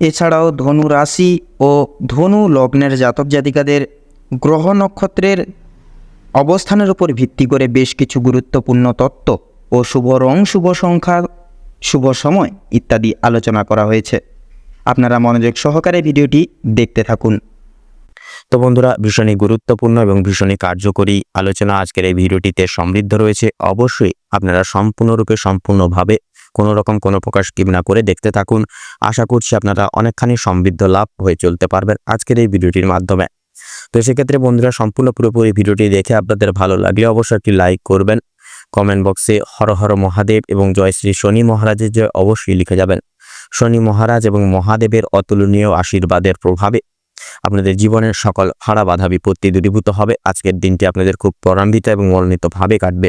এছাড়াও ধনু রাশি ও ধনু লগ্নের জাতক জাতিকাদের গ্রহ নক্ষত্রের অবস্থানের উপর ভিত্তি করে বেশ কিছু গুরুত্বপূর্ণ তত্ত্ব ও শুভ রং, শুভ সংখ্যা, শুভ সময় ইত্যাদি আলোচনা করা হয়েছে। আপনারা মনোযোগ সহকারে ভিডিওটি দেখতে থাকুন। তো বন্ধুরা, ভীষণই গুরুত্বপূর্ণ এবং ভীষণই কার্যকরী আলোচনা আজকের এই ভিডিওটিতে সমৃদ্ধ রয়েছে। অবশ্যই আপনারা সম্পূর্ণরূপে সম্পূর্ণভাবে কোনো রকম কোনো প্রকার স্কিপ না করে দেখতে থাকুন। আশা করছি আপনারা অনেকখানি সমৃদ্ধ লাভ হয়ে চলতে পারবেন আজকের এই ভিডিওটির মাধ্যমে। তো সেক্ষেত্রে বন্ধুরা, সম্পূর্ণ পুরোপুরি ভিডিওটি দেখে আপনাদের ভালো লাগলে অবশ্যই একটি লাইক করবেন। কমেন্ট বক্সে হর হর মহাদেব এবং জয় শ্রী শনি মহারাজের জয় অবশ্যই লিখে যাবেন। শনি মহারাজ এবং মহাদেবের অতুলনীয় আশীর্বাদের প্রভাবে আপনাদের জীবনের সকল হারা বাধা বিপত্তি দূরীভূত হবে। আজকের দিনটি আপনাদের খুব ত্বরান্বিত এবং মনোনীতভাবে কাটবে।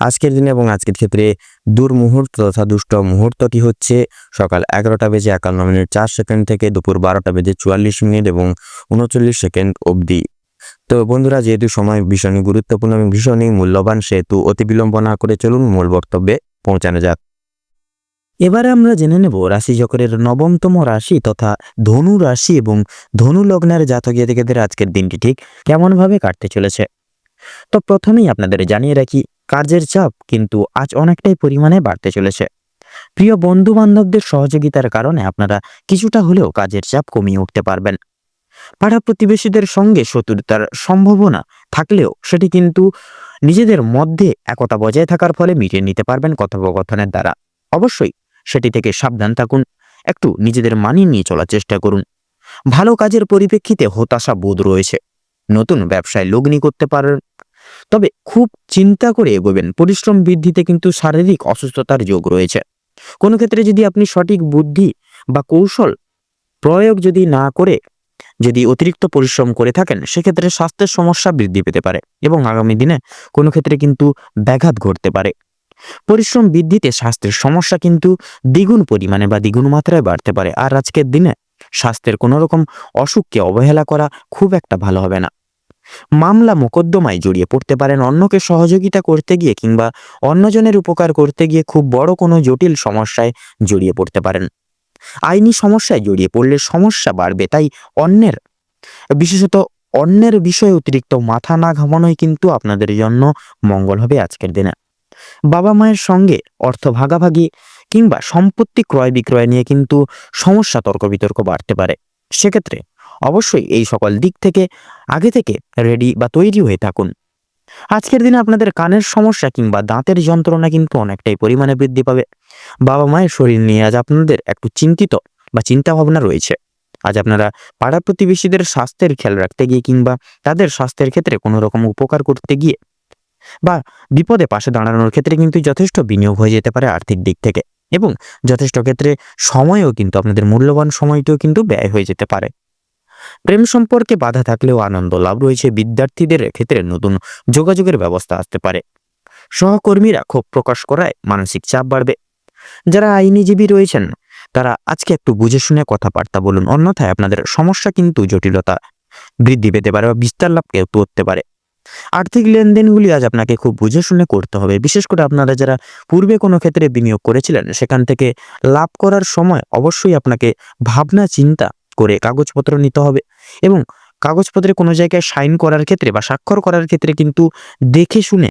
আজকের দিনে এবং আজকের ক্ষেত্রে দুর্মুহূর্ত তথা দুষ্ট মুহূর্তটি হচ্ছে সকাল এগারোটা বেজে একান্ন মিনিট চার সেকেন্ড থেকে দুপুর বারোটা বেজে চুয়াল্লিশ মিনিট এবং উনচল্লিশ সেকেন্ড অবধি। তো বন্ধুরা, যেহেতু সময় ভীষণই গুরুত্বপূর্ণ এবং ভীষণই মূল্যবান, সেহেতু অতি বিলম্ব না করে চলুন মূল বক্তব্যে পৌঁছানো যাক। এবারে আমরা জেনে নেব রাশিচক্রের নবমতম রাশি তথা ধনু রাশি এবং ধনু লগ্নের জাতক জাতিকাদের আজকের দিনটি ঠিক কেমনভাবে কাটতে চলেছে। তো প্রথমেই আপনাদের জানিয়ে রাখি কাজের চাপ কিন্তু আজ অনেকটাই পরিমাণে বাড়তে চলেছে। প্রিয় বন্ধু বান্ধবদের সহযোগিতার কারণে আপনারা কিছুটা হলেও কাজের চাপ কমিয়ে উঠতে পারবেন। পাড়া প্রতিবেশীদের সঙ্গে শত্রুতার সম্ভাবনা থাকলেও সেটি কিন্তু নিজেদের মধ্যে একতা বজায় থাকার ফলে মিটিয়ে নিতে পারবেন কথোপকথনের দ্বারা। অবশ্যই সেটি থেকে সাবধান থাকুন, একটু নিজেদের মানিয়ে নিয়ে চলার চেষ্টা করুন। ভালো কাজের পরিপ্রেক্ষিতে হতাশা বোধ রয়েছে। নতুন ব্যবসায় লগ্নি করতে পারেন তবে খুব চিন্তা করে এগোবেন। পরিশ্রম বৃদ্ধিতে কিন্তু শারীরিক অসুস্থতার যোগ রয়েছে। কোনো ক্ষেত্রে যদি আপনি সঠিক বুদ্ধি বা কৌশল প্রয়োগ যদি না করে যদি অতিরিক্ত পরিশ্রম করে থাকেন, সেক্ষেত্রে স্বাস্থ্যের সমস্যা বৃদ্ধি পেতে পারে এবং আগামী দিনে কোনো ক্ষেত্রে কিন্তু ব্যাঘাত ঘটতে পারে। পরিশ্রম বৃদ্ধিতে স্বাস্থ্যের সমস্যা কিন্তু দ্বিগুণ পরিমাণে বা দ্বিগুণ মাত্রায় বাড়তে পারে। আর আজকের দিনে স্বাস্থ্যের কোনো রকম অসুখকে অবহেলা করা খুব একটা ভালো হবে না। মামলা মোকদ্দমায় জড়িয়ে পড়তে পারেন অন্যকে সহযোগিতা করতে গিয়ে কিংবা অন্যজনের উপকার করতে গিয়ে খুব বড় কোনো জটিল সমস্যায় জড়িয়ে পড়তে পারেন। আইনি সমস্যায় জড়িয়ে পড়লে সমস্যা বাড়বে, তাই অন্যের, বিশেষত অন্যের বিষয়ে অতিরিক্ত মাথা না ঘামানোই কিন্তু আপনাদের জন্য মঙ্গল হবে আজকের দিনে। বাবা মায়ের সঙ্গে অর্থ ভাগাভাগি কিংবা সম্পত্তি ক্রয় বিক্রয় নিয়ে কিন্তু সমস্যা তর্ক বিতর্ক বাড়তে পারে। সেক্ষেত্রে অবশ্যই এই সকল দিক থেকে, আগে থেকে রেডি বা তৈরি হয়ে থাকুন। আজকের দিনে আপনাদের কানের সমস্যা কিংবা দাঁতের যন্ত্রণা কিন্তু অনেকটাই পরিমাণে বৃদ্ধি পাবে। বাবা মায়ের শরীর নিয়ে আজ আপনাদের একটু চিন্তিত বা চিন্তা ভাবনা রয়েছে। আজ আপনারা পাড়া প্রতিবেশীদের স্বাস্থ্যের খেয়াল রাখতে গিয়ে কিংবা তাদের স্বাস্থ্যের ক্ষেত্রে কোনো রকম উপকার করতে গিয়ে বা বিপদে পাশে দাঁড়ানোর ক্ষেত্রে কিন্তু যথেষ্ট বিনিয়োগ হয়ে যেতে পারে আর্থিক দিক থেকে। এবং যথেষ্ট ক্ষেত্রে সময়ও কিন্তু আপনাদের মূল্যবান সময়টিও কিন্তু ব্যয় হয়ে যেতে পারে। প্রেম সম্পর্কে বাধা থাকলেও আনন্দ লাভ রয়েছে বিদ্যার্থীদের ক্ষেত্রে নতুন যোগাযোগের ব্যবস্থা আসতে পারে। সহকর্মীরা ক্ষোভ প্রকাশ করায় মানসিক চাপ বাড়বে। যারা আইনিজীবী রয়েছেন, তারা আজকে একটু বুঝে শুনে কথাবার্তা বলুন, অন্যথায় আপনাদের সমস্যা কিন্তু জটিলতা বৃদ্ধি পেতে পারে বা বিস্তার লাভ কেউ করতে পারে। আর্থিক লেনদেনগুলি আজ আপনাকে খুব বুঝে শুনে করতে হবে। বিশেষ করে আপনারা যারা পূর্বে কোনো ক্ষেত্রে বিনিয়োগ করেছিলেন, সেখান থেকে লাভ করার সময় অবশ্যই আপনাকে ভাবনা চিন্তা করে কাগজপত্র নিতে হবে এবং কাগজপত্রে কোনো জায়গায় সাইন করার ক্ষেত্রে বা স্বাক্ষর করার ক্ষেত্রে কিন্তু দেখে শুনে,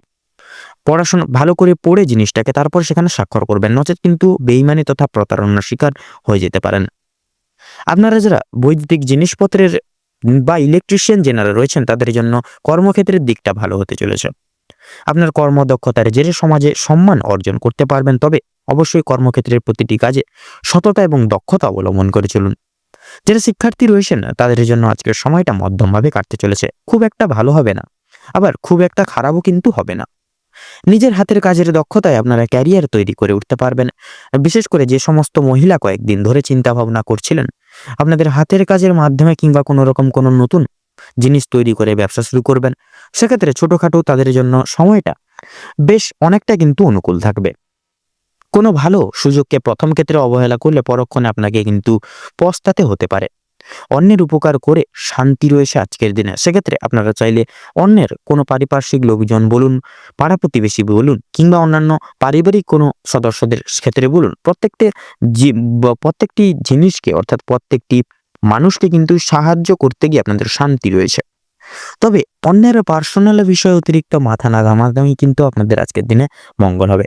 পড়াশোনা, ভালো করে পড়ে জিনিসটাকে তারপর সেখানে স্বাক্ষর করবেন। নচেত কিন্তু বেইমানি তথা প্রতারণার শিকার হয়ে যেতে পারেন। আপনারা যারা বৈদ্যুতিক জিনিসপত্রের বা ইলেকট্রিশিয়ান যেনারা রয়েছেন, তাদের জন্য কর্মক্ষেত্রের দিকটা ভালো হতে চলেছে। আপনার কর্মদক্ষতার জেরে সমাজে সম্মান অর্জন করতে পারবেন, তবে অবশ্যই কর্মক্ষেত্রের প্রতিটি কাজে সততা এবং দক্ষতা অবলম্বন করে চলুন। যারা শিক্ষার্থী রয়েছেন, তাদের জন্য আজকের সময়টা মধ্যমভাবে কাটতে চলেছে। খুব একটা ভালো হবে না। আবার খুব একটা খারাপও কিন্তু হবে না। নিজের হাতের কাজের দক্ষতায় আপনারা ক্যারিয়ার তৈরি করে উঠতে পারবেন। বিশেষ করে যে সমস্ত মহিলা কয়েকদিন ধরে চিন্তা ভাবনা করছিলেন, আপনাদের হাতের কাজের মাধ্যমে কিংবা কোনো রকম কোনো নতুন জিনিস তৈরি করে ব্যবসা শুরু করবেন। সেক্ষেত্রে ছোটখাটো তাদের জন্য সময়টা বেশ অনেকটা কিন্তু অনুকূল থাকবে। কোনো ভালো সুযোগকে প্রথম ক্ষেত্রে অবহেলা করলে পরক্ষণে আপনাকে কিন্তু পস্তাতে হতে পারে। অন্যের উপকার করে শান্তি রয়েছে আজকের দিনে। সেক্ষেত্রে আপনারা চাইলে অন্যের কোনো পারিপার্শ্বিক লোকজন বলুন, পাড়া প্রতিবেশী বলুন, কিংবা অন্যান্য পারিবারিক কোনো সদস্যদের ক্ষেত্রে বলুন, প্রত্যেকটি প্রত্যেকটি জিনিসকে, অর্থাৎ প্রত্যেকটি মানুষকে কিন্তু সাহায্য করতে গিয়ে আপনাদের শান্তি রয়েছে। তবে অন্যের পার্সোনাল বিষয়ে অতিরিক্ত মাথা না ঘামাঘামি কিন্তু আপনাদের আজকের দিনে মঙ্গল হবে।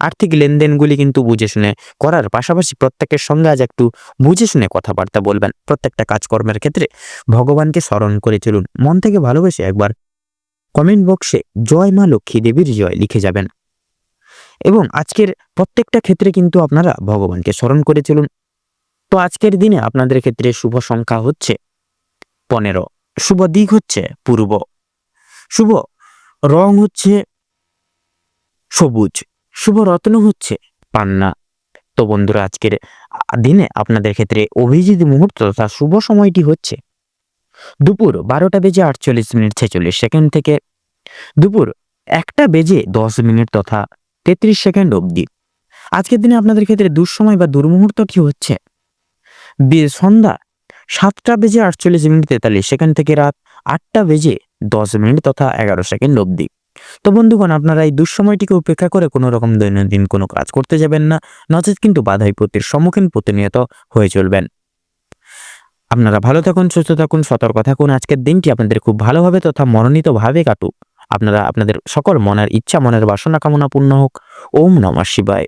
আর্থিক লেনদেনগুলি কিন্তু বুঝে শুনে করার পাশাপাশি প্রত্যেকের সঙ্গে আজ একটু বুঝে শুনে কথাবার্তা বলবেন। প্রত্যেকটা কাজকর্মের ক্ষেত্রে ভগবানকে স্মরণ করে চলুন। মন থেকে ভালোবেসে একবার কমেন্ট বক্সে জয় মা লক্ষ্মী দেবীর জয় লিখে যাবেন। এবং আজকের প্রত্যেকটা ক্ষেত্রে কিন্তু আপনারা ভগবানকে স্মরণ করে চলুন। তো আজকের দিনে আপনাদের ক্ষেত্রে শুভ সংখ্যা হচ্ছে পনেরো, শুভ দিক হচ্ছে পূর্ব, শুভ রং হচ্ছে সবুজ। শুভ রত্ন হচ্ছে। পান্না। তো বন্ধুরা, আজকের দিনে আপনাদের ক্ষেত্রে অভিজিৎ মুহূর্ত তথা শুভ সময়টি হচ্ছে দুপুর বারোটা বেজে আটচল্লিশ মিনিট ছেচল্লিশ সেকেন্ড থেকে দুপুর একটা বেজে দশ মিনিট তথা তেত্রিশ সেকেন্ড অবধি। আজকের দিনে আপনাদের ক্ষেত্রে দুঃসময় বা দুর্মুহূর্ত কি হচ্ছে? সন্ধ্যা সাতটা বেজে আটচল্লিশ মিনিট তেতাল্লিশ সেকেন্ড থেকে রাত আটটা বেজে দশ মিনিট তথা এগারো সেকেন্ড অবধি। তো বন্ধুগণ, আপনারা এই দুঃসময়টিকে উপেক্ষা করে কোনো রকম দৈনন্দিন কোনো কাজ করতে যাবেন না। নচেত কিন্তু বাধা বিপত্তির সম্মুখীন প্রতিনিয়ত হয়ে চলবেন। আপনারা ভালো থাকুন, সুস্থ থাকুন, সতর্ক থাকুন। আজকের দিনটি আপনাদের খুব ভালোভাবে তথা মনোনীতভাবে কাটুক। আপনারা, আপনাদের সকল মনের ইচ্ছা, মনের বাসনা কামনা পূর্ণ হোক। ওম নমঃ শিবায়।